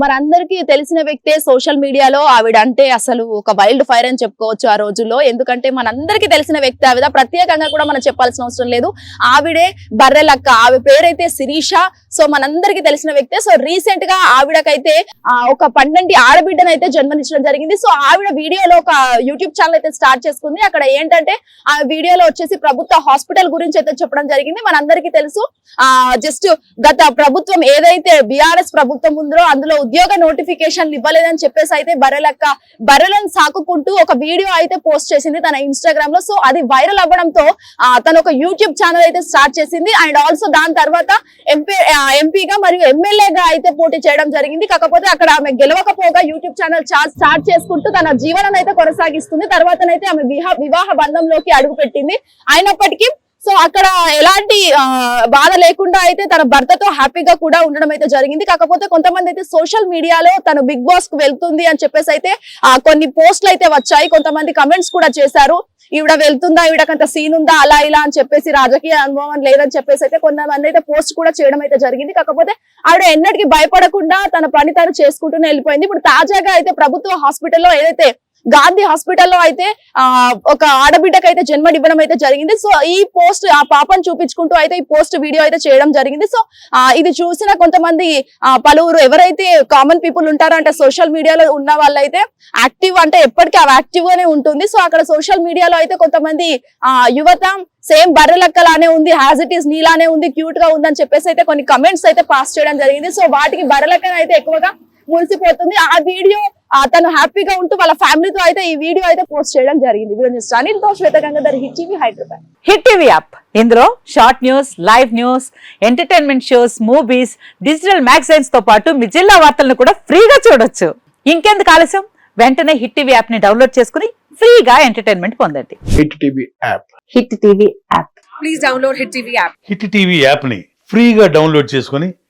మనందరికీ తెలిసిన వ్యక్తే సోషల్ మీడియాలో ఆవిడ అంటే అసలు ఒక వైల్డ్ ఫైర్ అని చెప్పుకోవచ్చు ఆ రోజుల్లో. ఎందుకంటే మనందరికీ తెలిసిన వ్యక్తి ఆవిడ. ప్రత్యేకంగా కూడా మనం చెప్పాల్సిన అవసరం లేదు. ఆవిడే బర్రెలక్క. ఆవి పేరైతే శిరీష. సో మనందరికీ తెలిసిన వ్యక్తే. సో రీసెంట్గా ఆవిడకైతే ఒక పన్నెండు ఆడబిడ్డనైతే జన్మనిచ్చడం జరిగింది. సో ఆవిడ వీడియోలో ఒక యూట్యూబ్ ఛానల్ అయితే స్టార్ట్ చేసుకుంది. అక్కడ ఏంటంటే ఆ వీడియోలో వచ్చేసి ప్రభుత్వ హాస్పిటల్ గురించి అయితే చెప్పడం జరిగింది. మనందరికీ తెలుసు. ఆ జస్ట్ గత ప్రభుత్వం ఏదైతే బిఆర్ఎస్ ప్రభుత్వం ఉందో అందులో ఉద్యోగ నోటిఫికేషన్లు ఇవ్వలేదని చెప్పేసి అయితే బర్రెలక్క బర్రెలను సాకుకుంటూ ఒక వీడియో అయితే పోస్ట్ చేసింది తన ఇన్స్టాగ్రామ్లో. సో అది వైరల్ అవ్వడంతో తను ఒక యూట్యూబ్ ఛానల్ అయితే స్టార్ట్ చేసింది. అండ్ ఆల్సో దాని తర్వాత ఎంపీ ఎంపీగా మరియు ఎమ్మెల్యేగా అయితే పోటీ చేయడం జరిగింది. కాకపోతే అక్కడ ఆమె గెలవకపోగా యూట్యూబ్ ఛానల్ స్టార్ట్ చేసుకుంటూ తన జీవనం అయితే కొనసాగిస్తుంది. తర్వాతనైతే ఆమె వివాహ వివాహ బంధంలోకి అడుగు పెట్టింది అయినప్పటికీ సో అక్కడ ఎలాంటి ఆ, బాధ లేకుండా అయితే తన భర్తతో హ్యాపీగా కూడా ఉండడం అయితే జరిగింది. కాకపోతే కొంతమంది అయితే సోషల్ మీడియాలో తను బిగ్ బాస్కు వెళ్తుంది అని చెప్పేసి అయితే కొన్ని పోస్టులు అయితే వచ్చాయి. కొంతమంది కమెంట్స్ కూడా చేశారు. ఈవిడ వెళ్తుందా? ఈవిడకంత సీన్ ఉందా? అలా ఇలా అని చెప్పేసి రాజకీయ అనుభవం లేదని చెప్పేసి అయితే కొంతమంది అయితే పోస్ట్ కూడా చేయడం అయితే జరిగింది. కాకపోతే ఆవిడ ఎన్నటికీ భయపడకుండా తన పని తను చేసుకుంటూనే వెళ్ళిపోయింది. ఇప్పుడు తాజాగా అయితే ప్రభుత్వ హాస్పిటల్లో ఏదైతే గాంధీ హాస్పిటల్లో అయితే ఆ ఒక ఆడబిడ్డకు అయితే జన్మనివ్వడం అయితే జరిగింది. సో ఈ పోస్ట్ ఆ పాపను చూపించుకుంటూ అయితే ఈ పోస్ట్ వీడియో అయితే చేయడం జరిగింది. సో ఇది చూసిన కొంతమంది ఆ పలువురు ఎవరైతే కామన్ పీపుల్ ఉంటారో అంటే సోషల్ మీడియాలో ఉన్న వాళ్ళైతే యాక్టివ్ అంటే ఎప్పటికీ అవి యాక్టివ్ గానే ఉంటుంది. సో అక్కడ సోషల్ మీడియాలో అయితే కొంతమంది ఆ యువత సేమ్ బర్రెలక్కలానే ఉంది హ్యాజ్ ఇట్ ఈస్ నీలానే ఉంది క్యూట్గా ఉందని చెప్పేసి అయితే కొన్ని కమెంట్స్ అయితే పాస్ చేయడం జరిగింది. సో వాటికి బర్రెలక్కన అయితే ఎక్కువగా మురిసిపోతుంది. ఆ వీడియో తను హ్యాపీగా ఉంటూ వాళ్ళ ఫ్యామిలీతో అయితే ఈ వీడియో అయితే పోస్ట్ చేయడం జరిగింది. Video news అనిల్తో Shweta Gangadhar Hit TV Hyderabad. Hit TV app. ఇందులో short news live news entertainment shows movies digital మ్యాగజైన్స్తో పాటు మీ జిల్లా వార్తలను కూడా ఫ్రీగా చూడొచ్చు. ఇంకెందుకు ఆలస్యం? వెంటనే హిట్ టీవీ యాప్ని డౌన్లోడ్ చేసుకుని ఫ్రీగా ఎంటర్టైన్మెంట్ పొందండి. Hit TV app. Hit TV app. Please download Hit TV app. Hit TV యాప్ని ఫ్రీగా డౌన్లోడ్ చేసుకొని